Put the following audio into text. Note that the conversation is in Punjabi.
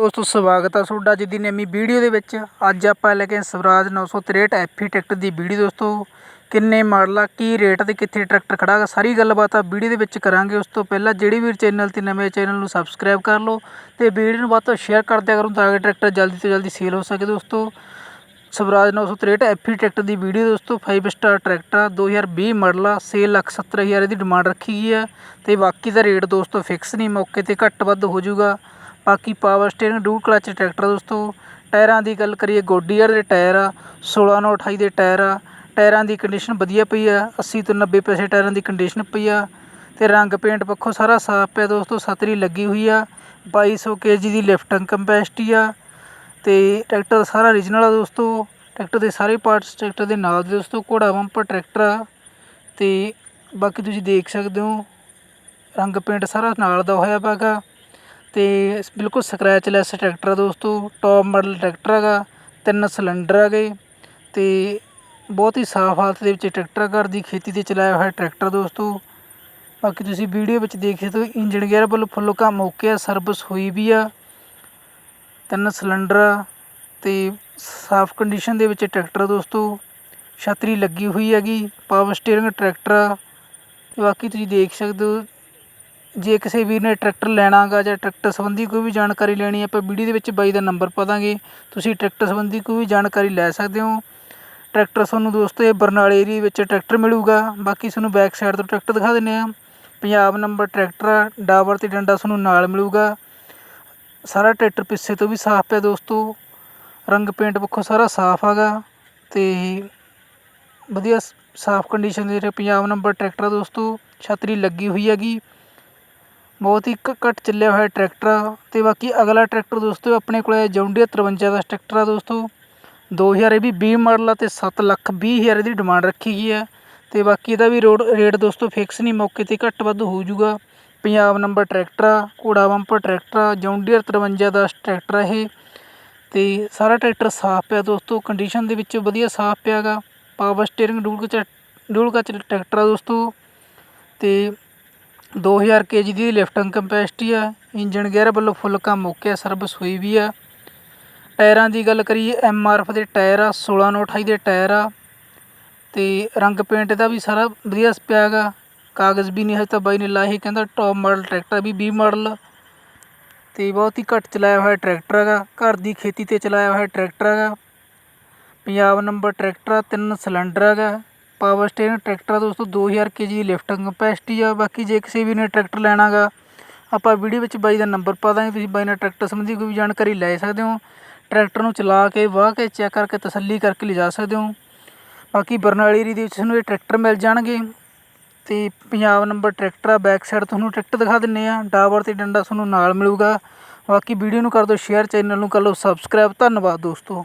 ਦੋਸਤੋ, ਸਵਾਗਤ ਆ ਤੁਹਾਡਾ ਅੱਜ ਦੀ ਨਵੀਂ ਵੀਡੀਓ ਦੇ ਵਿੱਚ। ਅੱਜ ਆਪਾਂ ਲੈ ਕੇ ਆਏ ਸਵਰਾਜ 963 ਐਫੀ ਟਰੈਕਟਰ ਦੀ ਵੀਡੀਓ ਦੋਸਤੋ। ਕਿੰਨੇ ਮਾਡਲ ਆ, ਕੀ ਰੇਟ ਤੇ ਕਿੱਥੇ ਟਰੈਕਟਰ ਖੜਾ ਗਾ ਸਾਰੀ ਗੱਲਬਾਤ ਆ ਵੀਡੀਓ ਦੇ ਵਿੱਚ ਕਰਾਂਗੇ। ਉਸ ਤੋਂ ਪਹਿਲਾਂ ਜਿਹੜੇ ਵੀ ਚੈਨਲ ਤੇ ਨਵੇਂ ਚੈਨਲ ਨੂੰ ਸਬਸਕ੍ਰਾਈਬ ਕਰ ਲਓ ਤੇ ਵੀਡੀਓ ਨੂੰ ਵੱਧ ਤੋਂ ਸ਼ੇਅਰ ਕਰ ਦਿਆ ਕਰੋ ਤਾਂ ਕਿ ਟਰੈਕਟਰ ਜਲਦੀ ਤੋਂ ਜਲਦੀ ਸੇਲ ਹੋ ਸਕੇ ਦੋਸਤੋ। ਸਵਰਾਜ 963 ਐਫੀ ਟਰੈਕਟਰ ਦੀ ਵੀਡੀਓ ਦੋਸਤੋ 5 ਸਟਾਰ ਟਰੈਕਟਰ ਆ 2020 ਮਾਡਲ ਆ ਸੇਲ ਲੱਖ ਸੱਤਰ ਹਜ਼ਾਰ ਦੀ ਡਿਮਾਂਡ ਰੱਖੀ ਗਈ ਆ ਤੇ ਬਾਕੀ ਦਾ ਰੇਟ ਦੋਸਤੋ ਫਿਕਸ ਨਹੀਂ, ਮੌਕੇ ਤੇ ਘੱਟ ਵੱਧ ਹੋ ਜਾਊਗਾ। ਬਾਕੀ power steering dual clutch tractor ਦੋਸਤੋ। ਟਾਇਰਾਂ ਦੀ ਗੱਲ ਕਰੀਏ ਗੋਡੀਅਰ ਦੇ ਟਾਇਰ ਆ 16 ਨੌ 28 ਦੇ ਟਾਇਰ ਆ। ਟਾਇਰਾਂ ਦੀ ਕੰਡੀਸ਼ਨ ਵਧੀਆ ਪਈ ਆ 80 ਤੋਂ 90 ਪੈਸੇ ਟਾਇਰਾਂ ਦੀ ਕੰਡੀਸ਼ਨ ਪਈ ਆ। ਅਤੇ ਰੰਗ ਪੇਂਟ ਪੱਖੋਂ ਸਾਰਾ ਸਾਫ਼ ਪਿਆ ਦੋਸਤੋ ਸਤਰੀ ਲੱਗੀ ਹੋਈ ਆ। 2200 ਕੇਜੀ ਦੀ ਲਿਫਟਿੰਗ ਕੰਪੈਸਟੀ ਆ। ਅਤੇ ਟਰੈਕਟਰ ਸਾਰਾ ਰੀਜਨਲ ਆ ਦੋਸਤੋ। ਟਰੈਕਟਰ ਦੇ ਸਾਰੇ ਪਾਰਟਸ ਟਰੈਕਟਰ ਦੇ ਨਾਲ ਦੇ ਦੋਸਤੋ, ਘੋੜਾ ਬੰਪਰ ਟਰੈਕਟਰ ਆ। ਅਤੇ ਬਾਕੀ ਤੁਸੀਂ ਦੇਖ ਸਕਦੇ ਹੋ, ਰੰਗ ਪੇਂਟ ਸਾਰਾ ਨਾਲ ਦਾ ਹੋਇਆ ਪਾਗਾ ਅਤੇ ਬਿਲਕੁਲ ਸਕ੍ਰੈਚ ਲੈਸ ਟਰੈਕਟਰ ਆ ਦੋਸਤੋ ਟੋਪ ਮਾਡਲ ਟਰੈਕਟਰ ਹੈਗਾ, ਤਿੰਨ ਸਿਲੰਡਰ ਹੈਗੇ ਅਤੇ ਬਹੁਤ ਹੀ ਸਾਫ਼ ਹਾਲਤ ਦੇ ਵਿੱਚ ਟਰੈਕਟਰ ਘਰ ਦੀ ਖੇਤੀ ਤੇ ਚਲਾਇਆ ਹੋਇਆ ਟਰੈਕਟਰ ਦੋਸਤੋ। ਬਾਕੀ ਤੁਸੀਂ ਵੀਡੀਓ ਵਿੱਚ ਦੇਖ ਸਕਦੇ ਹੋ ਇੰਜਣ ਗੇਅਰ ਵੱਲੋਂ ਫੁੱਲ ਕੰਮ ਓਕੇ ਆ ਸਰਵਿਸ ਹੋਈ ਵੀ ਆ। ਤਿੰਨ ਸਿਲੰਡਰ ਆ ਤੇ ਸਾਫ਼ ਕੰਡੀਸ਼ਨ ਦੇ ਵਿੱਚ ਟਰੈਕਟਰ ਦੋਸਤੋ, ਛਤਰੀ ਲੱਗੀ ਹੋਈ ਹੈਗੀ ਪਾਵਰ ਸਟੀਅਰਿੰਗ ਟਰੈਕਟਰ ਆ। ਬਾਕੀ ਤੁਸੀਂ ਦੇਖ ਸਕਦੇ ਹੋ ਜੇ ਕਿਸੇ ਵੀਰ ਨੇ ਟਰੈਕਟਰ ਲੈਣਾ ਗਾ ਜਾਂ ਟਰੈਕਟਰ ਸੰਬੰਧੀ ਕੋਈ ਵੀ ਜਾਣਕਾਰੀ ਲੈਣੀ ਆਪਾਂ ਵੀਡੀਓ ਦੇ ਵਿੱਚ ਬਾਈ ਦਾ ਨੰਬਰ ਪਾ ਦਾਂਗੇ। ਤੁਸੀਂ ਟਰੈਕਟਰ ਸੰਬੰਧੀ ਕੋਈ ਵੀ ਜਾਣਕਾਰੀ ਲੈ ਸਕਦੇ ਹੋ। ਟਰੈਕਟਰ ਤੁਹਾਨੂੰ ਦੋਸਤੋ ਇਹ ਬਰਨਾਲੇ ਏਰੀਏ ਵਿੱਚ ਟਰੈਕਟਰ ਮਿਲੂਗਾ। ਬਾਕੀ ਤੁਹਾਨੂੰ ਬੈਕ ਸਾਈਡ ਤੋਂ ਟਰੈਕਟਰ ਦਿਖਾ ਦਿੰਨੇ ਆ ਪੰਜਾਬ ਨੰਬਰ ਟਰੈਕਟਰ ਆ, ਡਾਬਰ ਤੇ ਡੰਡਾ ਤੁਹਾਨੂੰ ਨਾਲ ਮਿਲੂਗਾ। ਸਾਰਾ ਟਰੈਕਟਰ ਪਿੱਛੇ ਤੋਂ ਵੀ ਸਾਫ਼ ਪਿਆ ਦੋਸਤੋ। ਰੰਗ ਪੇਂਟ ਪੱਖੋਂ ਸਾਰਾ ਸਾਫ਼ ਹੈਗਾ ਤੇ ਵਧੀਆ ਸ- ਸਾਫ਼ ਕੰਡੀਸ਼ਨ ਦੇ ਰਿਹਾ ਪੰਜਾਬ ਨੰਬਰ ਟਰੈਕਟਰ ਦੋਸਤੋ। ਛਤਰੀ ਲੱਗੀ ਹੋਈ ਹੈਗੀ। ਬਹੁਤ ਹੀ ਘ- ਘੱਟ ਚੱਲਿਆ ਹੋਇਆ ਟਰੈਕਟਰ ਆ ਅਤੇ ਬਾਕੀ ਅਗਲਾ ਟਰੈਕਟਰ ਦੋਸਤੋ ਆਪਣੇ ਕੋਲ ਹੈ ਜੌਂਡੀਆ 53 ਦਾ ਟਰੈਕਟਰ ਆ ਦੋਸਤੋ। ਦੋ ਹਜ਼ਾਰ ਇਹ ਵੀ 20 ਮਾਡਲ ਆ ਅਤੇ ਸੱਤ ਲੱਖ ਵੀਹ ਹਜ਼ਾਰ ਇਹਦੀ ਡਿਮਾਂਡ ਰੱਖੀ ਗਈ ਹੈ ਅਤੇ ਬਾਕੀ ਇਹਦਾ ਵੀ ਰੋਡ, ਰੇਟ ਦੋਸਤੋ ਫਿਕਸ ਨਹੀਂ, ਮੌਕੇ ਤੇ ਘੱਟ ਵੱਧ ਹੋ ਜੂਗਾ ਪੰਜਾਬ ਨੰਬਰ ਟਰੈਕਟਰ ਆ, ਘੋੜਾ ਬੰਪਰ ਟਰੈਕਟਰ ਆ ਜੌਂਡੀਅਰ 53 ਦਾ ਟਰੈਕਟਰ ਆ ਇਹ। ਅਤੇ ਸਾਰਾ ਟਰੈਕਟਰ ਸਾਫ਼ ਪਿਆ ਦੋਸਤੋ ਕੰਡੀਸ਼ਨ ਦੇ ਵਿੱਚ ਵਧੀਆ ਸਾਫ਼ ਪਿਆਗਾ। Power steering dual clutch dual clutch tractor ਆ ਦੋਸਤੋ। ਅਤੇ ਦੋ ਹਜ਼ਾਰ ਕੇ ਜੀ ਦੀ ਲਿਫਟਿੰਗ ਕਪੈਸਿਟੀ ਆ ਇੰਜਨ ਗੇਅਰ ਵੱਲੋਂ ਫੁੱਲ ਕੰਮ ਓਕੇ ਆ ਸਰਵਿਸ ਹੋਈ ਵੀ ਆ। ਟਾਇਰਾਂ ਦੀ ਗੱਲ ਕਰੀਏ, ਐਮ ਆਰ ਐਫ ਦੇ ਟਾਇਰ ਆ 16 ਨੌ 28 ਦੇ ਟਾਇਰ ਆ, ਤੇ ਰੰਗ ਪੇਂਟ ਦਾ ਵੀ ਸਾਰਾ ਵਧੀਆ ਪਿਆ ਗਾ ਕਾਗਜ਼ ਵੀ ਨਹੀਂ, ਹਜੇ ਤਾਂ ਬਾਈ ਨੇ ਲਾਏ ਕਹਿੰਦਾ ਟੌਪ ਮਾਡਲ ਟਰੈਕਟਰ ਵੀ 20 ਮਾਡਲ। ਤੇ ਬਹੁਤ ਹੀ ਘੱਟ ਚਲਾਇਆ ਹੋਇਆ ਟਰੈਕਟਰ ਹੈਗਾ, ਘਰ ਦੀ ਖੇਤੀ ਤੇ ਚਲਾਇਆ ਹੋਇਆ ਟਰੈਕਟਰ ਹੈਗਾ। ਪੰਜਾਬ ਨੰਬਰ ਟਰੈਕਟਰ ਆ, ਤਿੰਨ ਸਿਲੰਡਰ ਹੈਗਾ। ਪਾਵਰ ਸਟੀਅਰਿੰਗ ਟਰੈਕਟਰ ਆ ਦੋਸਤੋ 2000 ਕੇਜੀ ਦੀ ਲਿਫਟਿੰਗ ਕਪੈਸਿਟੀ ਆ। ਬਾਕੀ ਜੇ ਕਿਸੇ ਵੀ ਨੇ ਟਰੈਕਟਰ ਲੈਣਾਗਾ, ਆਪਾਂ ਵੀਡੀਓ ਵਿੱਚ ਬਾਈ ਦਾ ਨੰਬਰ ਪਾ ਦਾਂਗੇ, ਤੁਸੀਂ ਬਾਈ ਨਾਲ ਟਰੈਕਟਰ ਸੰਬੰਧੀ ਕੋਈ ਵੀ ਜਾਣਕਾਰੀ ਲੈ ਸਕਦੇ ਹੋ। ਟਰੈਕਟਰ ਨੂੰ ਚਲਾ ਕੇ, ਵਾਹ ਕੇ, ਚੈੱਕ ਕਰਕੇ, ਤਸੱਲੀ ਕਰਕੇ ਲਿਜਾ ਸਕਦੇ ਹੋ। ਬਾਕੀ ਬਰਨਾਲੀ ਏਰੀਏ ਦੇ ਵਿੱਚ ਤੁਹਾਨੂੰ ਇਹ ਟਰੈਕਟਰ ਮਿਲ ਜਾਣਗੇ। ਤੇ ਪੰਜਾਬ ਨੰਬਰ ਟਰੈਕਟਰ ਆ, ਬੈਕ ਸਾਈਡ ਤੁਹਾਨੂੰ ਟਰੈਕਟਰ ਦਿਖਾ ਦਿੰਨੇ ਆ। ਡਾਵਰ ਤੇ ਡੰਡਾ ਤੁਹਾਨੂੰ ਨਾਲ ਮਿਲੂਗਾ। ਬਾਕੀ ਵੀਡੀਓ ਨੂੰ ਕਰ ਦਿਓ ਸ਼ੇਅਰ, ਚੈਨਲ ਨੂੰ ਕਰ ਲਓ ਸਬਸਕ੍ਰਾਈਬ। ਧੰਨਵਾਦ ਦੋਸਤੋ।